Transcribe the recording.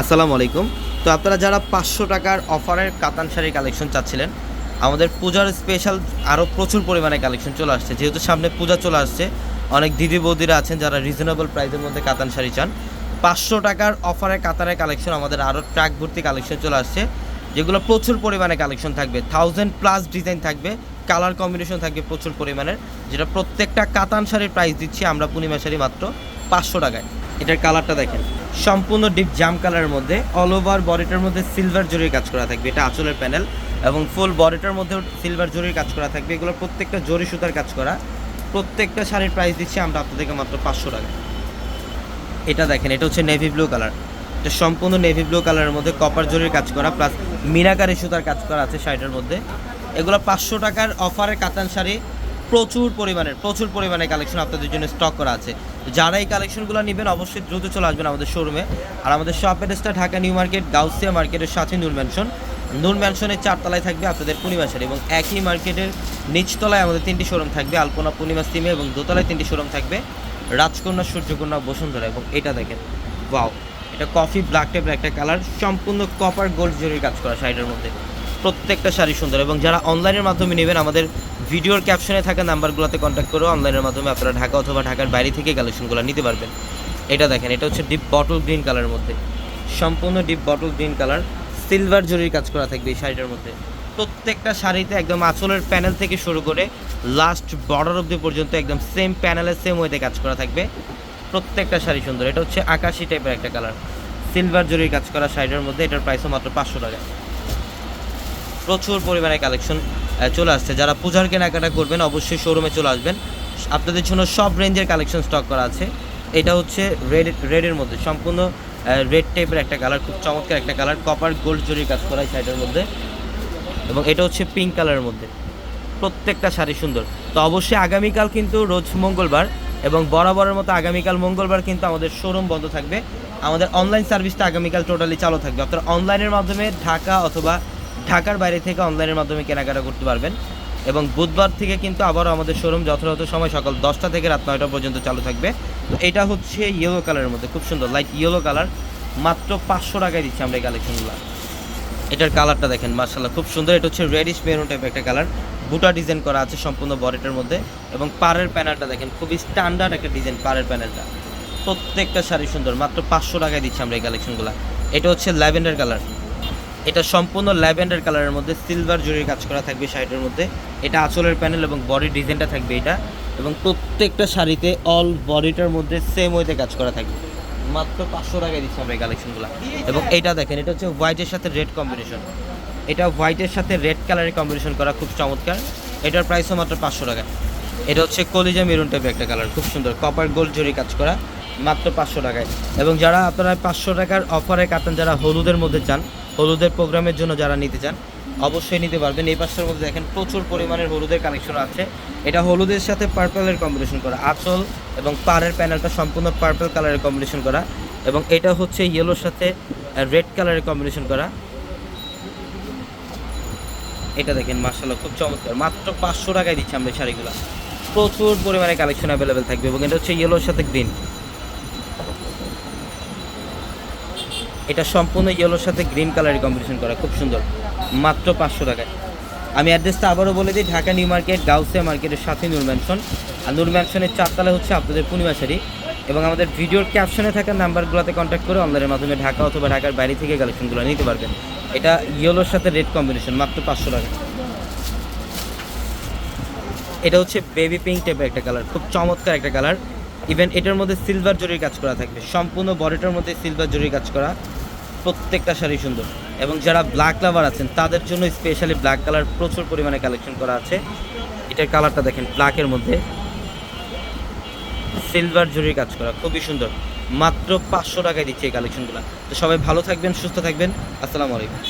আসসালামু আলাইকুম। তো আপনারা যারা পাঁচশো টাকার অফারের কাতান শাড়ির কালেকশন চাচ্ছিলেন, আমাদের পূজার স্পেশাল আরও প্রচুর পরিমাণে কালেকশন চলে আসছে। যেহেতু সামনে পূজা চলে আসছে, অনেক দিদি বৌদিরা আছেন যারা রিজনেবল প্রাইসের মধ্যে কাতান শাড়ি চান। পাঁচশো টাকার অফারের কাতানের কালেকশন আমাদের আরও ট্র্যাক ভর্তি কালেকশন চলে আসছে, যেগুলো প্রচুর পরিমাণে কালেকশন থাকবে। থাউজেন্ড প্লাস ডিজাইন থাকবে কালার কম্বিনেশন থাকবে প্রচুর পরিমাণের, যেটা প্রত্যেকটা কাতান শাড়ির প্রাইস দিচ্ছি আমরা পূর্ণিমা শাড়ি মাত্র। পাঁচশো টাকায়। এটার কালারটা দেখেন। সম্পূর্ণ ডিপ জাম কালারের মধ্যে অল ওভার বডিটার মধ্যে সিলভার জরির কাজ করা থাকবে। এটা আঁচলের প্যানেল এবং ফুল বডিটার মধ্যেও সিলভার জরির কাজ করা থাকবে। এগুলো প্রত্যেকটা জরি সুতার কাজ করা। প্রত্যেকটা শাড়ির প্রাইস দিচ্ছি আমরা আপনাদেরকে মাত্র পাঁচশো টাকা এটা দেখেন, এটা হচ্ছে নেভি ব্লু কালার এটা সম্পূর্ণ নেভি ব্লু কালারের মধ্যে কপার জরির কাজ করা প্লাস মিনাকারি সুতার কাজ করা আছে শাড়িটার মধ্যে। এগুলো পাঁচশো টাকার অফারে কাতান শাড়ি প্রচুর পরিমাণের, প্রচুর পরিমাণে কালেকশন আপনাদের জন্য স্টক করা আছে। যারা এই কালেকশনগুলো নেবেন, অবশ্যই দ্রুত চলে আসবেন আমাদের শোরুমে আর আমাদের শপ অ্যাড্রেসটা ঢাকা নিউ মার্কেট গাউসিয়া মার্কেটের সাথে নূর ম্যানশন নূর ম্যানশনের চারতলায় থাকবে আপনাদের পূর্ণিমা শাড়ি এবং একই মার্কেটের নিচতলায় আমাদের তিনটি শোরুম থাকবে, আলপনা পূর্ণিমা সিমে এবং দোতলায় তিনটি শোরুম থাকবে, রাজকন্যা, সূর্যকন্যা, বসুন্ধরা এবং এটা দেখেন ওয়াও এটা কফি ব্ল্যাক টাইপের একটা কালার সম্পূর্ণ কপার গোল্ড জরির কাজ করা শাড়িটার মধ্যে। প্রত্যেকটা শাড়ি সুন্দর এবং যারা অনলাইনের মাধ্যমে নেবেন, আমাদের ভিডিওর ক্যাপশনে থাকা নাম্বারগুলোতে কন্ট্যাক্ট করে অনলাইনের মাধ্যমে আপনারা ঢাকা অথবা ঢাকার বাইরে থেকে কালেকশনগুলো নিতে পারবেন। এটা দেখেন, এটা হচ্ছে ডিপ বটল গ্রিন কালারের মধ্যে। সম্পূর্ণ deep bottle green colour silver জরির কাজ করা থাকবে এই শাড়িটার মধ্যে। প্রত্যেকটা শাড়িতে একদম আঁচলের প্যানেল থেকে শুরু করে লাস্ট বর্ডার অবধি পর্যন্ত একদম সেম প্যানেলের সেম ওয়েতে কাজ করা থাকবে। প্রত্যেকটা শাড়ি সুন্দর, এটা হচ্ছে আকাশি টাইপের একটা কালার সিলভার জরির কাজ করা শাড়িটার মধ্যে এটার প্রাইসও মাত্র পাঁচশো টাকা। প্রচুর পরিমাণে কালেকশন চলে আসছে। যারা পূজার কেনাকাটা করবেন, অবশ্যই শোরুমে চলে আসবেন। আপনাদের জন্য সব রেঞ্জের কালেকশন স্টক করা আছে। এটা হচ্ছে রেড রেডের মধ্যে। সম্পূর্ণ রেড টাইপের একটা কালার খুব চমৎকার একটা কালার কপার গোল্ড জরির কাজ করা শাড়িটার মধ্যে। এবং এটা হচ্ছে পিঙ্ক কালারের মধ্যে। প্রত্যেকটা শাড়ি সুন্দর। তো অবশ্যই আগামীকাল কিন্তু রোজ মঙ্গলবার এবং বরাবরের মতো আগামীকাল মঙ্গলবার কিন্তু আমাদের শোরুম বন্ধ থাকবে। আমাদের অনলাইন সার্ভিসটা আগামীকাল টোটালি চালু থাকবে। আপনারা অনলাইনের মাধ্যমে ঢাকা অথবা ঢাকার বাইরে থেকে অনলাইনের মাধ্যমে কেনাকাটা করতে পারবেন। এবং বুধবার থেকে কিন্তু আবারও আমাদের শোরুম যথাযথ সময় সকাল দশটা থেকে রাত নয়টা পর্যন্ত চালু থাকবে। তো এটা হচ্ছে ইয়েলো কালারের মধ্যে, খুব সুন্দর লাইট ইয়েলো কালার মাত্র পাঁচশো টাকায় দিচ্ছি আমরা এই কালেকশনগুলো। এটার কালারটা দেখেন মার্শাল্লাহ খুব সুন্দর। এটা হচ্ছে রেডিশ মেরুন টাইপের একটা কালার বুটা ডিজাইন করা আছে সম্পূর্ণ বডিটার মধ্যে। এবং পাড়ের প্যানেলটা দেখেন, খুবই স্ট্যান্ডার্ড একটা ডিজাইন পাড়ের প্যানেলটা প্রত্যেকটা শাড়ি সুন্দর, মাত্র পাঁচশো টাকায় দিচ্ছি আমরা এই কালেকশনগুলো। এটা হচ্ছে ল্যাভেন্ডার কালার এটা সম্পূর্ণ ল্যাভেন্ডার কালারের মধ্যে সিলভার জরির কাজ করা থাকবে শাড়িটার মধ্যে। এটা আঁচলের প্যানেল এবং বডি ডিজাইনটা থাকবে এটা। এবং প্রত্যেকটা শাড়িতে অল বডিটার মধ্যে সেম ওয়েতে কাজ করা থাকবে। মাত্র পাঁচশো টাকায় দিচ্ছি আমরা এই কালেকশনগুলো এবং এটা দেখেন, এটা হচ্ছে হোয়াইটের সাথে রেড কম্বিনেশন এটা হোয়াইটের সাথে রেড কালারের কম্বিনেশন করা খুব চমৎকার। এটার প্রাইসও মাত্র পাঁচশো টাকা। এটা হচ্ছে কলিজা মেরুন টাইপের একটা কালার খুব সুন্দর। কপার গোল্ড জরি কাজ করা, মাত্র পাঁচশো টাকায়। এবং যারা আপনারা পাঁচশো টাকার অফারে কাটান, যারা হলুদের মধ্যে চান হলুদের প্রোগ্রামের জন্য যারা নিতে চান, অবশ্যই নিতে পারবেন। এই পাঁচটার মধ্যে দেখেন প্রচুর পরিমাণের হলুদের কালেকশন আছে। এটা হলুদের সাথে পার্পেলের কম্বিনেশন করা। আঁচল এবং পাড়ের প্যানেলটা সম্পূর্ণ পার্পল কালারের কম্বিনেশন করা। এবং এটা হচ্ছে ইয়েলোর সাথে রেড কালারের কম্বিনেশন করা। এটা দেখেন মার্শাল্লাহ খুব চমৎকার। মাত্র পাঁচশো টাকায় দিচ্ছি আমরা শাড়িগুলো। প্রচুর পরিমাণে কালেকশন অ্যাভেলেবেল থাকবে এবং এটা হচ্ছে ইয়েলোর সাথে গ্রিন এটা সম্পূর্ণ ইয়েলোর সাথে গ্রিন কালারের কম্বিনেশন করা, খুব সুন্দর। মাত্র পাঁচশো টাকায়। আমি অ্যাড্রেসটা আবারও বলে দিই, ঢাকা নিউ মার্কেট, গাউসিয়া মার্কেটের সাথে নূর ম্যানশন আর নূর ম্যানশনের চারতলা হচ্ছে আপনাদের পূর্ণিমা শাড়ি এবং আমাদের ভিডিওর ক্যাপশনে থাকা নাম্বারগুলোতে কন্ট্যাক্ট করে অনলাইনের মাধ্যমে ঢাকা অথবা ঢাকার বাইরে থেকে কালেকশনগুলো নিতে পারবেন। এটা ইয়েলোর সাথে রেড কম্বিনেশন মাত্র পাঁচশো টাকা। এটা হচ্ছে বেবি পিঙ্ক টাইপের একটা কালার খুব চমৎকার একটা কালার ইভেন এটার মধ্যে সিলভার জরির কাজ করা থাকবে। সম্পূর্ণ বডিটার মধ্যে সিলভার জরির কাজ করা প্রত্যেকটা শাড়ি সুন্দর। এবং যারা ব্ল্যাক লাভার আছেন, তাদের জন্য স্পেশালি ব্ল্যাক কালার প্রচুর পরিমাণে কালেকশন করা আছে। এটার কালারটা দেখেন ব্ল্যাকের মধ্যে। সিলভার জরির কাজ করা, খুবই সুন্দর। মাত্র পাঁচশো টাকায় দিচ্ছে এই কালেকশনগুলো তো সবাই ভালো থাকবেন, সুস্থ থাকবেন। আসসালামু আলাইকুম।